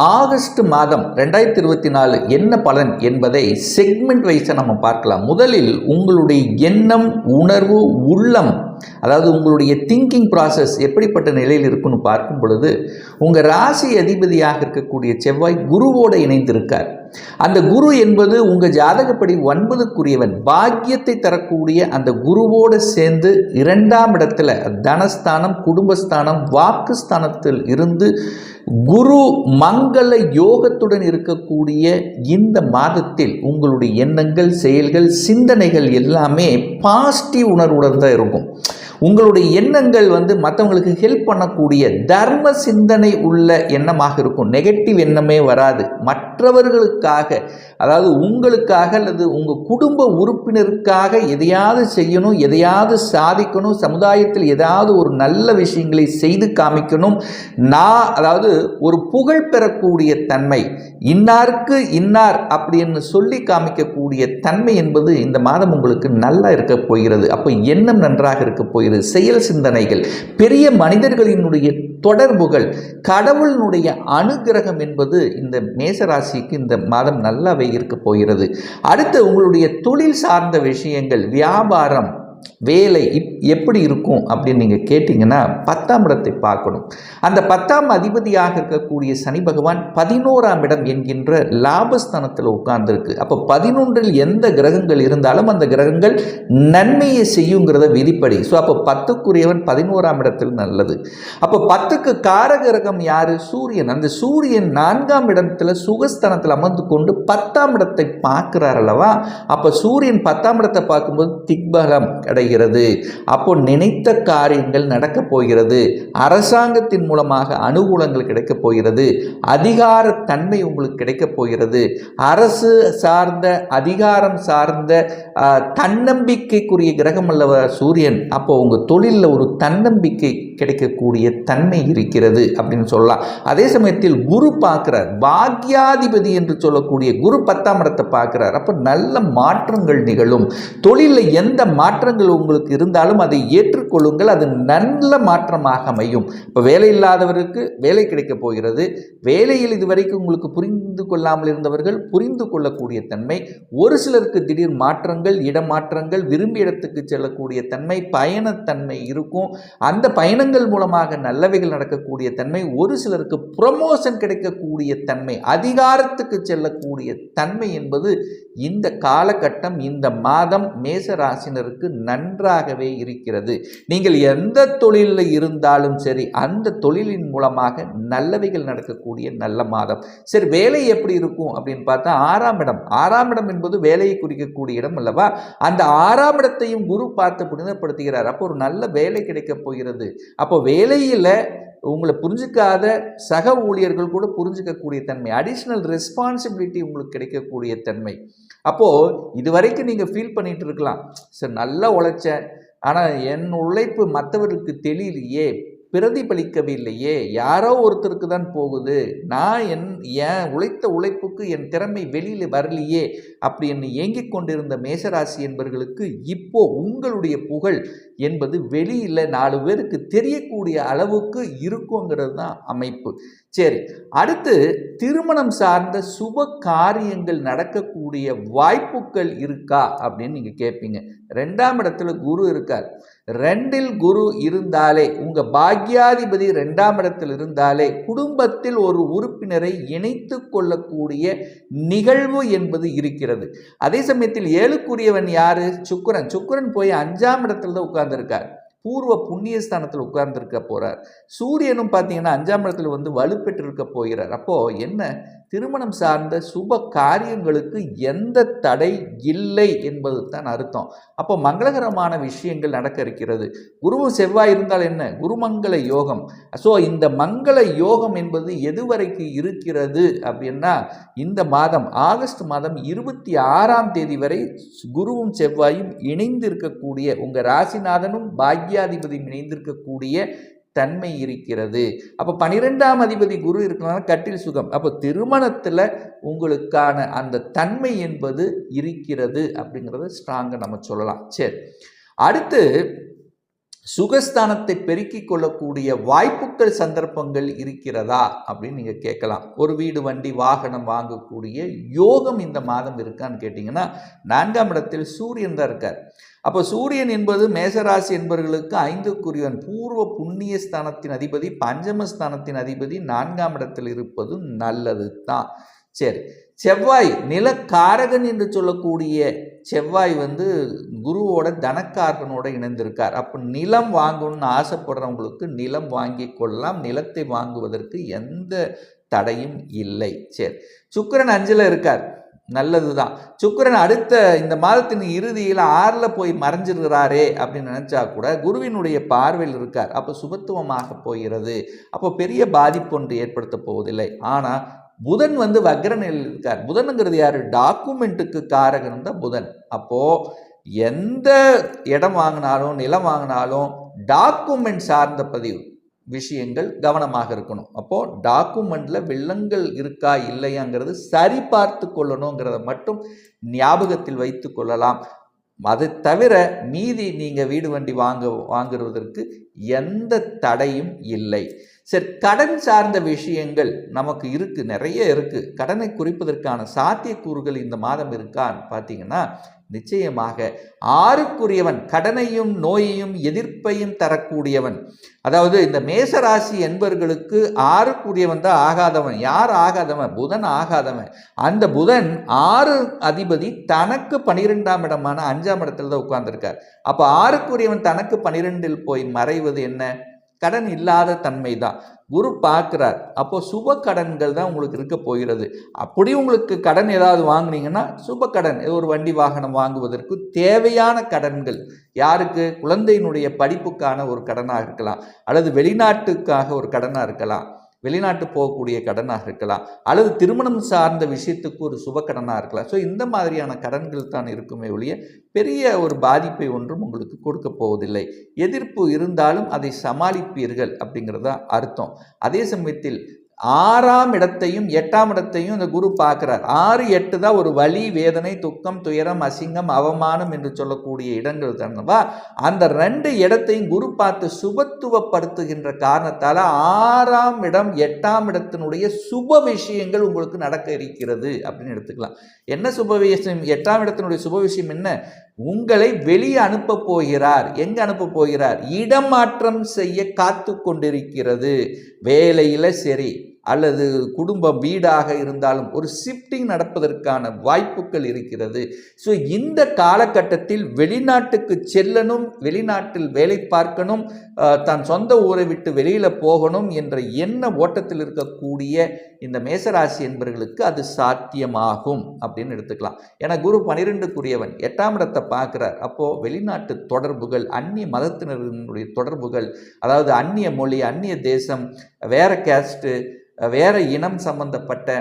August மாதம் ரெண்டாயிரத்தி இருபத்தி நாலு என்ன பலன் என்பதை செக்மெண்ட் வைஸாக நம்ம பார்க்கலாம். முதலில் உங்களுடைய எண்ணம் உணர்வு உள்ளம் அதாவது உங்களுடைய திங்கிங் ப்ராசஸ் எப்படிப்பட்ட நிலையில் இருக்குன்னு பார்க்கும் பொழுது உங்கள் ராசி அதிபதியாக இருக்கக்கூடிய செவ்வாய் குருவோடு இணைந்திருக்கார். அந்த குரு என்பது உங்கள் ஜாதகப்படி ஒன்பதுக்குரியவன். பாக்கியத்தை தரக்கூடிய அந்த குருவோடு சேர்ந்து இரண்டாம் இடத்துல தனஸ்தானம் குடும்பஸ்தானம் வாக்குஸ்தானத்தில் இருந்து குரு மங்கள யோகத்துடன் இருக்கக்கூடிய இந்த மாதத்தில் உங்களுடைய எண்ணங்கள் செயல்கள் சிந்தனைகள் எல்லாமே பாசிட்டிவ் உணர்வுடன் தான் இருக்கும். உங்களுடைய எண்ணங்கள் வந்து மற்றவங்களுக்கு ஹெல்ப் பண்ணக்கூடிய தர்ம சிந்தனை உள்ள எண்ணமாக இருக்கும். நெகட்டிவ் எண்ணமே வராது. மற்றவர்களுக்காக அதாவது உங்களுக்காக அல்லது உங்கள் குடும்ப உறுப்பினருக்காக எதையாவது செய்யணும் எதையாவது சாதிக்கணும் சமுதாயத்தில் ஏதாவது ஒரு நல்ல விஷயங்களை செய்து காமிக்கணும். நான் அதாவது ஒரு புகழ் பெறக்கூடிய தன்மை இன்னாருக்கு இன்னார் அப்படின்னு சொல்லி காமிக்கக்கூடிய தன்மை என்பது இந்த மாதம் உங்களுக்கு நல்லா இருக்க போகிறது. அப்போ எண்ணம் நன்றாக இருக்க போகிறது. செயல் சிந்தனைகள் பெரிய மனிதர்களினுடைய தொடர்புகள் கடவுளினுடைய அனுகிரகம் என்பது இந்த மேசராசிக்கு இந்த மாதம் நல்லாவே இருக்க போகிறது அடுத்து உங்களுடைய தொழில் சார்ந்த விஷயங்கள் வியாபாரம் வேலை இப் எப்படி இருக்கும் அப்படின்னு நீங்கள் கேட்டிங்கன்னா பத்தாம் இடத்தை பார்க்கணும். அந்த பத்தாம் அதிபதியாக இருக்கக்கூடிய சனி பகவான் பதினோராம் இடம் என்கின்ற லாபஸ்தானத்தில் உட்கார்ந்துருக்கு. அப்போ பதினொன்றில் எந்த கிரகங்கள் இருந்தாலும் அந்த கிரகங்கள் நன்மையை செய்யுங்கிறத விதிப்படி. ஸோ அப்போ பத்துக்குரியவன் பதினோராம் இடத்தில் நல்லது. அப்போ பத்துக்கு காரகிரகம் யார்? சூரியன். அந்த சூரியன் நான்காம் இடத்துல சுகஸ்தானத்தில் அமர்ந்து கொண்டு பத்தாம் இடத்தை பார்க்கிறார் அல்லவா? அப்போ சூரியன் பத்தாம் இடத்தை பார்க்கும்போது திக்பலம் அடைகிறது. அப்போ நினைத்த காரியங்கள் நடக்கப் போகிறது. அரசாங்கத்தின் மூலமாக அனுகூலங்கள் கிடைக்கப் போகிறது. அதிகார தன்மை உங்களுக்கு கிடைக்கப் போகிறது. அரசு சார்ந்த அதிகாரம் சார்ந்த தன்னம்பிக்கைக்குரிய கிரகம் அல்லவ சூரியன்? அப்போ உங்கள் தொழிலில் ஒரு தன்னம்பிக்கை கிடைக்கக்கூடிய தன்மை இருக்கிறது அப்படின்னு சொல்லலாம். அதே சமயத்தில் குரு பார்க்கிறார். பாக்யாதிபதி என்று சொல்லக்கூடிய குரு பத்தாம் இடத்தை பார்க்குறார். அப்போ நல்ல மாற்றங்கள் நிகழும். தொழிலில் எந்த மாற்றங்கள் உங்களுக்கு இருந்தாலும் அதை ஏற்றுக்கொள்ளுங்கள். அது நல்ல மாற்றமாக அமையும். இப்போ வேலை இல்லாதவருக்கு வேலை கிடைக்கப் போகிறது. வேலையில் இதுவரைக்கும் உங்களுக்கு புரிந்து கொள்ளாமல் இருந்தவர்கள் புரிந்து கொள்ளக்கூடிய தன்மை ஒரு சிலருக்கு திடீர் மாற்றங்கள் இடமாற்றங்கள் விரும்பிய இடத்துக்கு செல்லக்கூடிய தன்மை பயணத்தன்மை இருக்கும். அந்த பயணங்கள் மூலமாக நல்லவைகள் நடக்கக்கூடிய தன்மை ஒரு சிலருக்கு ப்ரமோஷன் கிடைக்கக்கூடிய தன்மை அதிகாரத்துக்கு செல்லக்கூடிய தன்மை என்பது இந்த காலகட்டம் இந்த மாதம் மேச ராசினருக்கு நன்றாகவே இருக்கிறது. நீங்கள் எந்த தொழிலில் இருந்தாலும் சரி அந்த தொழிலின் மூலமாக நல்லவைகள் நடக்கக்கூடிய நல்ல மாதம். சரி வேலை எப்படி இருக்கும் அப்படின்னு பார்த்தா ஆறாம் இடம். ஆறாம் இடம் என்பது வேலையை குறிக்கக்கூடிய இடம் அல்லவா? அந்த ஆறாம் இடத்தையும் குரு பார்த்து புனிதப்படுத்துகிறார். அப்போ ஒரு நல்ல வேலை கிடைக்கப் போகிறது. அப்போ வேலையில் உங்களை புரிஞ்சிக்காத சக ஊழியர்கள் கூட புரிஞ்சிக்கக்கூடிய தன்மை அடிஷ்னல் ரெஸ்பான்சிபிலிட்டி உங்களுக்கு கிடைக்கக்கூடிய தன்மை. அப்போது இது வரைக்கும் நீங்கள் ஃபீல் பண்ணிகிட்டு இருக்கலாம். சார் நல்லா உழைச்சேன். ஆனால் என் உழைப்பு மற்றவருக்கு தெரியலையே பிரதிபலிக்கவில்லையே. யாரோ ஒருத்தருக்கு தான் போகுது. நான் என் என் உழைத்த உழைப்புக்கு என் திறமை வெளியில் வரலையே. அப்படி என்னை ஏங்கிக் கொண்டிருந்த மேசராசி என்பவர்களுக்கு இப்போ உங்களுடைய புகழ் என்பது வெளியில் நாலு பேருக்கு தெரியக்கூடிய அளவுக்கு இருக்குங்கிறது தான் அமைப்பு. சரி அடுத்து திருமணம் சார்ந்த சுப காரியங்கள் நடக்கக்கூடிய வாய்ப்புகள் இருக்கா அப்படின்னு நீங்கள் கேட்பீங்க ரெண்டாம் இடத்துல குரு இருக்கார். ரெண்டில் குரு இருந்தாலே உங்கள் பாக்யாதிபதி ரெண்டாம் இடத்தில் இருந்தாலே குடும்பத்தில் ஒரு உறுப்பினரை இணைத்து கொள்ளக்கூடிய நிகழ்வு என்பது இருக்கிறது. அதே சமயத்தில் ஏழுக்குரியவன் யாரு? சுக்கரன். சுக்கரன் போய் அஞ்சாம் இடத்துல தான் உட்கார்ந்துருக்கார். பூர்வ புண்ணியஸ்தானத்தில் உட்கார்ந்துருக்க போகிறார் சூரியனும் பார்த்தீங்கன்னா அஞ்சாம் இடத்துல வந்து வலுப்பெற்றிருக்க போகிறார். அப்போது என்ன? திருமணம் சார்ந்த சுப காரியங்களுக்கு எந்த தடை இல்லை என்பது தான் அர்த்தம். அப்போ மங்களகரமான விஷயங்கள் நடக்க இருக்கிறது. குருவும் செவ்வாய் இருந்தால் என்ன? குருமங்கள யோகம். ஸோ இந்த மங்கள யோகம் என்பது எதுவரைக்கு இருக்கிறது அப்படின்னா இந்த மாதம் ஆகஸ்ட் மாதம் இருபத்தி ஆறாம் தேதி வரை குருவும் செவ்வாயும் இணைந்து இருக்கக்கூடிய உங்கள் ராசிநாதனும் பாக்யாதிபதியும் இணைந்திருக்கக்கூடிய தன்மை இருக்கிறது. அப்போ பனிரெண்டாம் அதிபதி குரு இருக்கிறனால கட்டில் சுகம். அப்போ திருமணத்தில் உங்களுக்கான அந்த தன்மை என்பது இருக்கிறது அப்படிங்கிறத ஸ்ட்ராங்காக நம்ம சொல்லலாம். சரி. அடுத்து சுகஸ்தானத்தை பெருக்கிக் கொள்ளக்கூடிய வாய்ப்புகள் சந்தர்ப்பங்கள் இருக்கிறதா அப்படின்னு நீங்கள் கேட்கலாம். ஒரு வீடு வண்டி வாகனம் வாங்கக்கூடிய யோகம் இந்த மாதம் இருக்கான்னு கேட்டிங்கன்னா நான்காம் இடத்தில் சூரியன் தான் இருக்கார். அப்போ சூரியன் என்பது மேசராசி என்பவர்களுக்கு ஐந்துக்குரியவன் பூர்வ புண்ணிய ஸ்தானத்தின் அதிபதி பஞ்சமஸ்தானத்தின் அதிபதி நான்காம் இடத்தில் இருப்பது நல்லது தான் சரி செவ்வாய் நிலக்காரகன் என்று சொல்லக்கூடிய செவ்வாய் வந்து குருவோட தனக்காரனோட இணைந்திருக்கார். அப்போ நிலம் வாங்கணும்னு ஆசைப்படுறவங்களுக்கு நிலம் வாங்கி கொள்ளலாம். நிலத்தை வாங்குவதற்கு எந்த தடையும் இல்லை. சரி. சுக்கிரன் அஞ்சில் இருக்கார். நல்லது தான் சுக்கிரன் அடுத்த இந்த மாதத்தின் இறுதியில் ஆறில் போய் மறைஞ்சிருக்கிறாரே அப்படின்னு நினச்சா கூட குருவினுடைய பார்வையில் இருக்கார். அப்போ சுபத்துவமாக போகிறது. அப்போ பெரிய பாதிப்பு ஒன்று ஏற்படுத்த போவதில்லை. ஆனால் புதன் வந்து வக்ரநிலையில் இருக்கார். புதனுங்கிறது யார்? டாக்குமெண்ட்டுக்கு காரகன் தான் புதன். அப்போது எந்த இடம் வாங்கினாலும் நிலம் வாங்கினாலும் டாக்குமெண்ட் சார்ந்த பதிவு விஷயங்கள் கவனமாக இருக்கணும். அப்போது டாக்குமெண்ட்டில் வில்லங்கள் இருக்கா இல்லையாங்கிறது சரி பார்த்து கொள்ளணுங்கிறத மட்டும் ஞாபகத்தில் வைத்து கொள்ளலாம். அதை தவிர மீதி நீங்கள் வீடு வண்டி வாங்க வாங்குவதற்கு எந்த தடையும் இல்லை. சரி கடன் சார்ந்த விஷயங்கள் நமக்கு இருக்குது நிறைய இருக்குது கடனை குறிப்பதற்கான சாத்தியக்கூறுகள் இந்த மாதம் இருக்கான்னு பார்த்தீங்கன்னா நிச்சயமாக ஆறுக்குரியவன் கடனையும் நோயையும் எதிர்ப்பையும் தரக்கூடியவன். அதாவது இந்த மேசராசி என்பவர்களுக்கு ஆறுக்குரியவன் தான் ஆகாதவன். யார் ஆகாதவன்? புதன் ஆகாதவன். அந்த புதன் ஆறு அதிபதி தனக்கு பனிரெண்டாம் இடமான அஞ்சாம் இடத்துல தான் உட்கார்ந்துருக்கார். அப்போ ஆறுக்குரியவன் தனக்கு பனிரெண்டில் போய் மறைவது என்ன? கடன் இல்லாத தன்மை தான் குரு பார்க்குறார். அப்போது சுப கடன்கள் தான் உங்களுக்கு இருக்க போகிறது. அப்படி உங்களுக்கு கடன் ஏதாவது வாங்குனீங்கன்னா சுப கடன் ஒரு வண்டி வாகனம் வாங்குவதற்கு தேவையான கடன்கள். யாருக்கு? குழந்தையினுடைய படிப்புக்கான ஒரு கடனாக இருக்கலாம். அல்லது வெளிநாட்டுக்காக ஒரு கடனாக இருக்கலாம். வெளிநாட்டு போகக்கூடிய கடனாக இருக்கலாம். அல்லது திருமணம் சார்ந்த விஷயத்துக்கு ஒரு சுப கடனாக இருக்கலாம். ஸோ இந்த மாதிரியான கடன்கள் தான் இருக்குமே ஒழிய பெரிய ஒரு பாதிப்பை ஒன்றும் உங்களுக்கு கொடுக்க போவதில்லை. எதிர்ப்பு இருந்தாலும் அதை சமாளிப்பீர்கள் அப்படிங்கிறது தான் அர்த்தம். அதே சமயத்தில் ஆறாம் இடத்தையும் எட்டாம் இடத்தையும் இந்த குரு பார்க்குறார். ஆறு எட்டு தான் ஒரு வலி வேதனை துக்கம் துயரம் அசிங்கம் அவமானம் என்று சொல்லக்கூடிய இடங்கள் தானவா அந்த ரெண்டு இடத்தையும் குரு பார்த்து சுபத்துவப்படுத்துகின்ற காரணத்தால் ஆறாம் இடம் எட்டாம் இடத்தினுடைய சுப விஷயங்கள் உங்களுக்கு நடக்க இருக்கிறது அப்படின்னு எடுத்துக்கலாம். என்ன சுப விஷயம்? எட்டாம் இடத்தினுடைய சுப விஷயம் என்ன? உங்களை வெளியே அனுப்ப போகிறார். எங்க அனுப்ப போகிறார்? இடமாற்றம் செய்ய காத்து கொண்டிருக்கிறது. வேலையில் சரி. அல்லது குடும்பம் வீடாக இருந்தாலும் ஒரு ஷிஃப்டிங் நடப்பதற்கான வாய்ப்புகள் இருக்கிறது. ஸோ இந்த காலகட்டத்தில் வெளிநாட்டுக்கு செல்லணும் வெளிநாட்டில் வேலை பார்க்கணும் தான் சொந்த ஊரை விட்டு வெளியில் போகணும் என்ற எண்ண ஓட்டத்தில் இருக்கக்கூடிய இந்த மேசராசி என்பவர்களுக்கு அது சாத்தியமாகும் அப்படின்னு எடுத்துக்கலாம். ஏன்னா குரு பனிரெண்டுக்குரியவன் எட்டாம் இடத்தை பார்க்குறார். அப்போது வெளிநாட்டு தொடர்புகள் அந்நிய மதத்தினருடைய தொடர்புகள் அதாவது அந்நிய மொழி அந்நிய தேசம் வேற கேஸ்ட்டு வேறு இனம் சம்பந்தப்பட்ட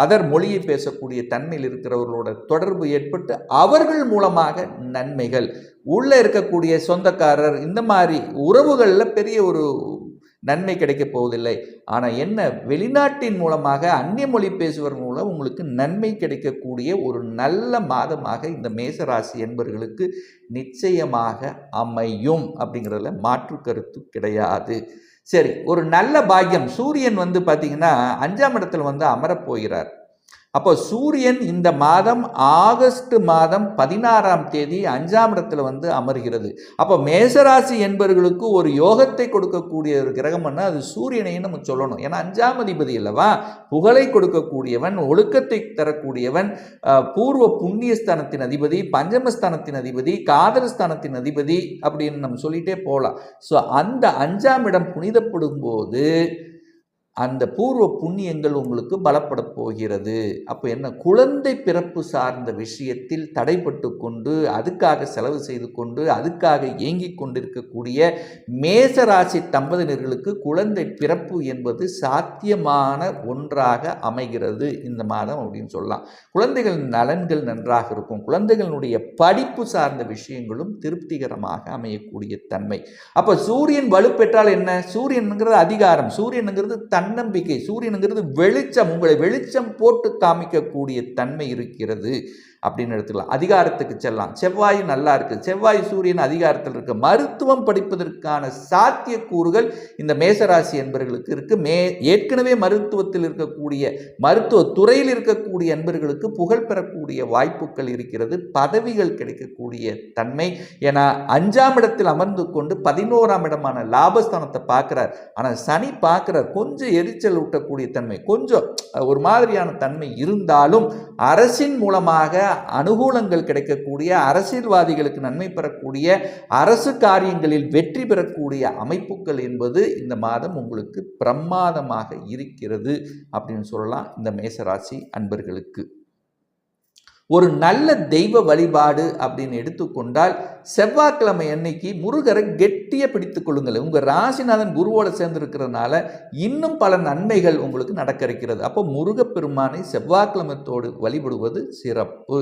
அதர் மொழியை பேசக்கூடிய தன்மையில் இருக்கிறவர்களோட தொடர்பு ஏற்பட்டு அவர்கள் மூலமாக நன்மைகள். உள்ளே இருக்கக்கூடிய சொந்தக்காரர் இந்த மாதிரி உறவுகளில் பெரிய ஒரு நன்மை கிடைக்க போவதில்லை. ஆனால் என்ன வெளிநாட்டின் மூலமாக அந்நிய மொழி பேசுவதன் மூலம் உங்களுக்கு நன்மை கிடைக்கக்கூடிய ஒரு நல்ல மாதமாக இந்த மேசராசி என்பவர்களுக்கு நிச்சயமாக அமையும் அப்படிங்கிறதுல மாற்று கருத்து கிடையாது. சரி ஒரு நல்ல பாக்கியம். சூரியன் வந்து பார்த்தீங்கன்னா அஞ்சாம் இடத்துல வந்து அமரப்போகிறார் அப்போ சூரியன் இந்த மாதம் ஆகஸ்ட் மாதம் பதினாறாம் தேதி அஞ்சாம் இடத்துல வந்து அமர்கிறது. அப்போ மேசராசி என்பவர்களுக்கு ஒரு யோகத்தை கொடுக்கக்கூடிய ஒரு கிரகம்னா அது சூரியனையும் நம்ம சொல்லணும். ஏன்னா அஞ்சாம் அதிபதி அல்லவா? புகழை கொடுக்கக்கூடியவன் ஒழுக்கத்தை தரக்கூடியவன் பூர்வ புண்ணியஸ்தானத்தின் அதிபதி பஞ்சமஸ்தானத்தின் அதிபதி காதலஸ்தானத்தின் அதிபதி அப்படின்னு நம்ம சொல்லிகிட்டே போகலாம். ஸோ அந்த அஞ்சாம் இடம் புனிதப்படும் போது அந்த பூர்வ புண்ணியங்கள் உங்களுக்கு பலப்பட போகிறது. அப்போ என்ன? குழந்தை பிறப்பு சார்ந்த விஷயத்தில் தடைப்பட்டு கொண்டு அதுக்காக செலவு செய்து கொண்டு அதுக்காக ஏங்கி கொண்டிருக்கக்கூடிய மேசராசி தம்பதியினர்களுக்கு குழந்தை பிறப்பு என்பது சாத்தியமான ஒன்றாக அமைகிறது. இந்த மாதம் அப்படின்னு சொல்லலாம். குழந்தைகள் நலன்கள் நன்றாக இருக்கும். குழந்தைகளுடைய படிப்பு சார்ந்த விஷயங்களும் திருப்திகரமாக அமையக்கூடிய தன்மை. அப்போ சூரியன் வலுப்பெற்றால் என்ன? சூரியனுங்கிறது அதிகாரம். சூரியனுங்கிறது தன்னம்பிக்கை. சூரியனுங்கிறது வெளிச்சம். உங்களை வெளிச்சம் போட்டு காமிக்கக்கூடிய தன்மை இருக்கிறது. அப்படின்னு எடுத்துக்கலாம். அதிகாரத்துக்கு செல்லலாம். செவ்வாய் நல்லா இருக்குது செவ்வாய் சூரியன் அதிகாரத்தில் இருக்குது மருத்துவம் படிப்பதற்கான சாத்தியக்கூறுகள் இந்த மேசராசி என்பர்களுக்கு இருக்குது மே ஏற்கனவே மருத்துவத்தில் இருக்கக்கூடிய மருத்துவ துறையில் இருக்கக்கூடிய என்பர்களுக்கு புகழ் பெறக்கூடிய வாய்ப்புகள் இருக்கிறது. பதவிகள் கிடைக்கக்கூடிய தன்மை. ஏன்னா அஞ்சாம் இடத்தில் அமர்ந்து கொண்டு பதினோராம் இடமான லாபஸ்தானத்தை பார்க்குறார். ஆனால் சனி பார்க்குறார். கொஞ்சம் எரிச்சல் ஊட்டக்கூடிய தன்மை. கொஞ்சம் ஒரு மாதிரியான தன்மை இருந்தாலும் அரசின் மூலமாக அனுகூலங்கள் கிடைக்கக்கூடிய அரசியல்வாதிகளுக்கு நன்மை பெறக்கூடிய அரசு காரியங்களில் வெற்றி பெறக்கூடிய அமைப்புகள் என்பது இந்த மாதம் உங்களுக்கு பிரமாதமாக இருக்கிறது அப்படின்னு சொல்லலாம். இந்த மேசராசி அன்பர்களுக்கு. ஒரு நல்ல தெய்வ வழிபாடு அப்படின்னு எடுத்துக்கொண்டால் செவ்வாய்க்கிழமை அன்னைக்கு முருகரை கெட்டிய பிடித்து கொள்ளுங்கள். உங்கள் ராசிநாதன் குருவோட சேர்ந்திருக்கிறதுனால இன்னும் பல நன்மைகள் உங்களுக்கு நடக்க இருக்கிறது. அப்போ முருகப்பெருமானை செவ்வாய்க்கிழமத்தோடு வழிபடுவது சிறப்பு.